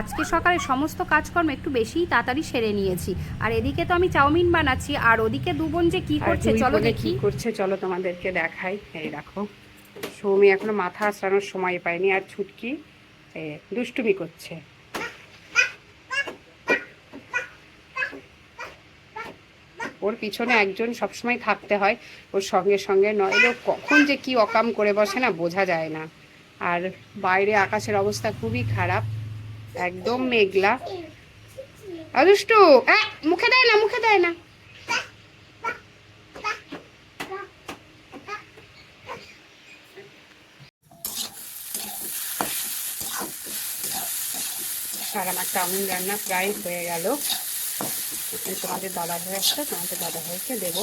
আজকে সকালে সমস্ত কাজকর্ম একটু বেশিই তাড়াতাড়ি সেরে নিয়েছি। আর এদিকে তো আমি চাউমিন বানাচ্ছি আর ওদিকে দু বোন যে কি করছে চলো দেখি। করছে চলো তোমাদেরকে দেখাই। এই দেখো সৌমি এখনও মাথা আসানোর সময় পায়নি আর ছুটকি দুষ্টুমি করছে। ওর পিছনে একজন সবসময় থাকতে হয় ওর সঙ্গে সঙ্গে নইলেও কখন যে কি অকাম করে বসে না বোঝা যায় না। আর বাইরে আকাশের অবস্থা খুবই খারাপ। একদম মেঘলা। অদুষ্টু মুখে দেয় না, মুখে দেয় না। আমার চাউমিন রান্না প্রায় হয়ে গেল। তোমাদের দাদা ভাই আসছে, তোমাদের দাদা ভাইকে দেবো।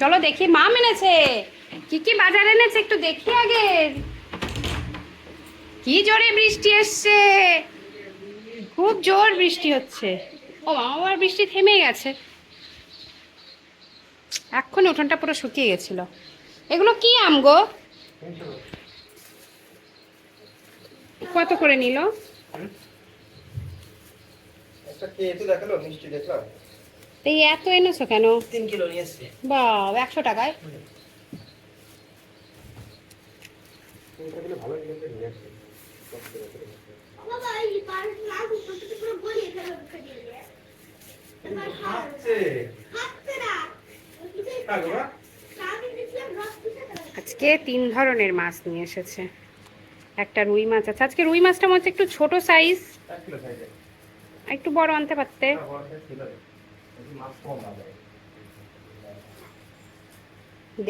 চলো দেখি, মা এনেছে কি কি বাজার এনেছে একটু দেখি আগে। কি জোরে বৃষ্টি এসছে। খুব জোর বৃষ্টি হচ্ছে। ও মা আবার বৃষ্টি থেমে গেছে। এখন উঠোনটা পুরো শুকিয়ে গেছিল। এগুলো কি আম গো? কত করে নিল? একটা দেখাল, মিষ্টি দেখলাম। এই এত এনেছো কেন? তিন কিলো নিয়ে এসছে। বা একশো টাকায়? হ্যাঁ আজকে তিন ধরনের মাছ নিয়ে এসেছে। একটা রুই মাছ আছে। আজকে রুই মাছটা মনে হচ্ছে একটু ছোট সাইজ এক একটু বড় আনতে পারতে।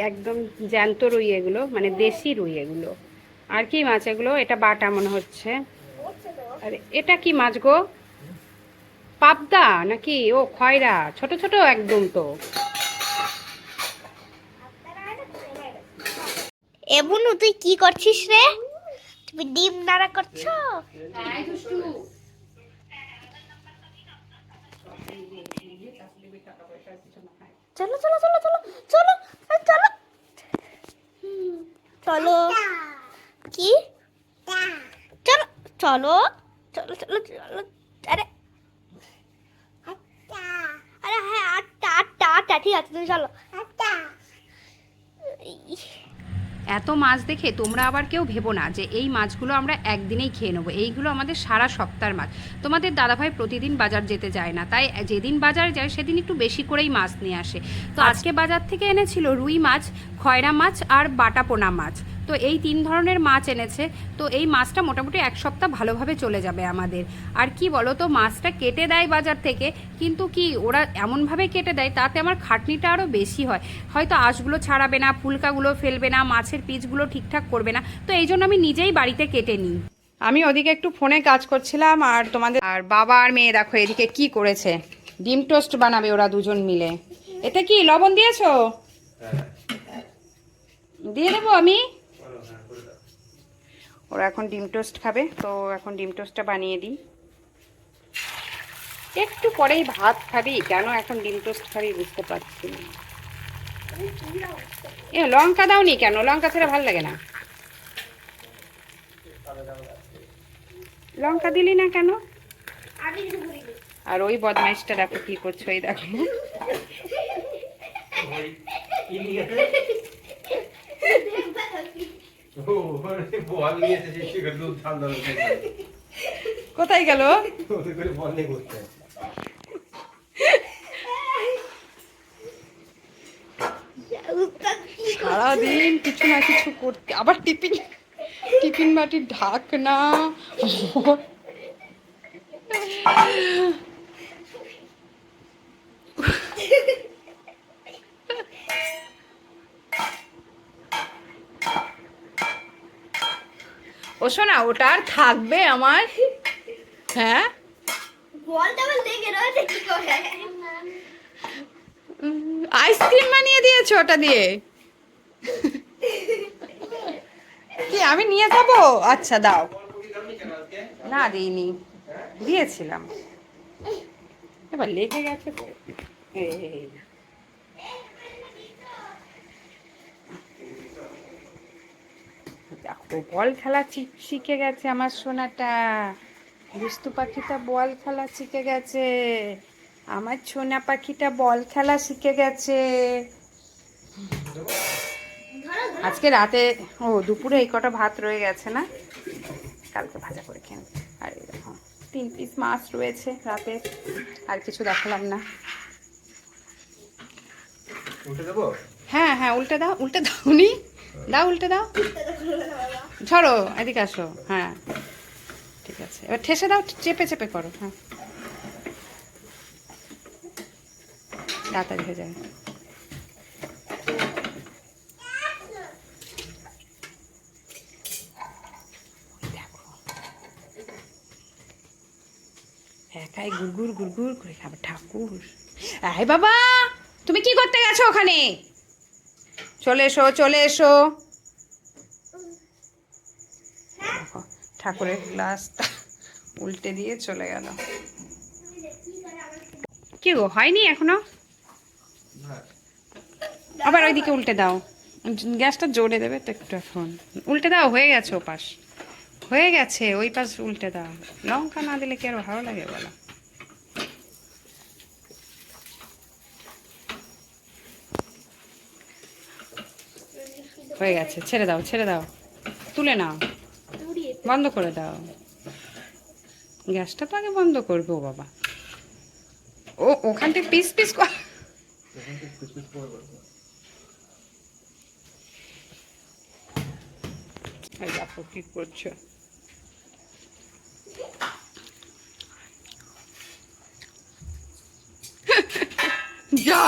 একদম জ্যান্ত রুই এগুলো মানে দেশি রুই এগুলো। আর কি মাছ এগুলো? এটা বাটা মনে হচ্ছে। আর এটা কি মাছ গো? পাবদা নাকি? ও খয়রা। ছোট ছোট একদম তো। এবুনু তুই কি করছিস রে? তুমি ডিম নাড়া করছ? চলো চলো চলো চলো চলো চলো। চলো। কি? চলো চলো চলো চলো চলো। আরে। আরে হ্যাঁ আটটা আটটা আটটা ঠিক আছে তুমি চলো। আটটা। এত মাছ দেখে তোমরা আবার কেউ ভেবো না যে এই মাছগুলো আমরা একদিনেই খেয়ে নেব। এইগুলো আমাদের সারা সপ্তাহের মাছ। তোমাদের দাদাভাই প্রতিদিন বাজার যেতে যায় না তাই যেদিন বাজার যায় সেদিন একটু বেশি করেই মাছ নিয়ে আসে। তো আজকে বাজার থেকে এনেছিল রুই মাছ খয়রা মাছ আর বাটা পোনা মাছ। তো এই তিন ধরনের মাছ এনেছে। তো এই মাছটা মোটামুটি এক সপ্তাহ ভালোভাবে চলে যাবে আমাদের। আর কি বলো তো মাছটা কেটে দেয় বাজার থেকে কিন্তু কি ওরা এমনভাবে কেটে দেয় তাতে আমার খাটনিটা আরও বেশি হয়। হয়তো আঁশগুলো ছাড়াবে না ফুলকাগুলো ফেলবে না মাছের পিচগুলো ঠিকঠাক করবে না। তো এই জন্য আমি নিজেই বাড়িতে কেটে নিই। আমি ওদিকে একটু ফোনে কাজ করছিলাম আর তোমাদের আর বাবা আর মেয়ে দেখো এদিকে কি করেছে। ডিম টোস্ট বানাবে ওরা দুজন মিলে। এতে কি লবণ দিয়েছ? দিয়ে দেবো আমি? ওরা এখন ডিম টোস্ট খাবে তো এখন ডিম টোস্টটা বানিয়ে দিই। একটু পরেই ভাত খাবি কেন এখন ডিম টোস্ট খাবি বুঝতে পারছি না। এ লঙ্কা দাওনি কেন? লঙ্কা ছাড়া ভালো লাগে না। লঙ্কা দিলি না কেন? আর ওই বদমাইশটা দেখো কি করছ এই দেখো ও বল নিয়ে এসেছে সে করে দুধ ঠান্ডা হয়ে কোথায় গেল? সারাদিন কিছু না কিছু করতে আবার টিফিন টিফিন বাটির ঢাকনা। ও শোনা ওটা আর থাকবে আমার। হ্যাঁ? আইসক্রিম বানিয়ে দিয়েছ ওটা দিয়ে? কি আমি নিয়ে যাব? আচ্ছা দাও। না দিইনি। দিয়েছিলাম। এবার লেগে গেছে। এই। দেখো বল খেলা শিখে গেছে আমার সোনাটা। দুষ্টু পাখিটা বল খেলা শিখে গেছে। আমার সোনা পাখিটা বল খেলা শিখে গেছে। আজকে রাতে ও দুপুরে এই কটা ভাত রয়ে গেছে না? কালকে ভাজা করে খেয়ে। আর দেখো তিন পিস মাছ রয়েছে রাতে। আর কিছু দেখালাম না। হ্যাঁ হ্যাঁ উল্টে দাও উল্টে দাও নি দাও, উল্টে দাও। ঝরো এদিকে আসো হ্যাঁ। ঠিক আছে। এবার ঠেসে দাও, চেপে চেপে করো হ্যাঁ। তাড়াতাড়ি হয়ে যায় একাই গুড়গুড় গুড়গুড় করে খাবে ঠাকুর। আয় বাবা, তুমি কি করতে গেছো ওখানে? চলে এসো চলে এসো। ঠাকুরের গ্লাসটা উল্টে দিয়ে চলে গেল। কি গো, হয়নি এখনও? আবার ওইদিকে উল্টে দাও। গ্যাসটা জোরে দেবে তো একটু এখন। উল্টে দাও, হয়ে গেছে ও পাশ হয়ে গেছে, ওই পাশ উল্টে দাও। লঙ্কা না দিলে কি আর ভালো লাগে বলো? হয়ে গেছে, ছেড়ে দাও ছেড়ে দাও। তুলে নাও। বন্ধ করে দাও। গ্যাসটা তো আগে বন্ধ করব, বাবা। ও, ওখান থেকে পিস পিস কর। দেখো কি করছ। যা।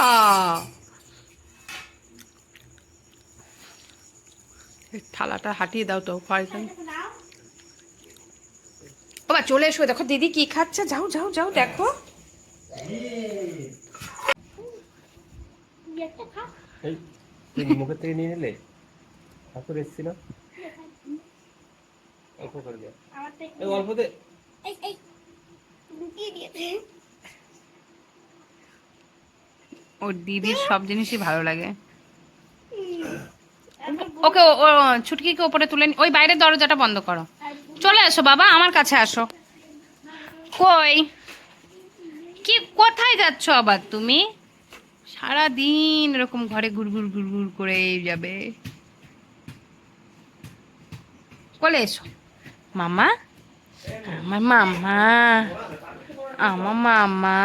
থালাটা হাঁটিয়ে দাও তো পায়খানা বাবা চলে এসো দেখো দিদি কি খাচ্ছে যাও যাও যাও দেখো। এই তুই মুখের থেকে নিয়ে নিলে ঠাকুর এসেছিল। অল্প করে দিও। ওর দিদির সব জিনিসই ভালো লাগে। ওকে, ও ছুটকিকে ওপরে তুলে ওই বাইরের দরজাটা বন্ধ করো। চলে আসো বাবা, আমার কাছে আসো। কই? কি, কোথায় যাচ্ছ আবার তুমি? সারা দিন এরকম ঘরে গুড়গুড় গুড়গুড় করে যাবে। কোলে এসো। মামা? আমার মামা। আমার মামা।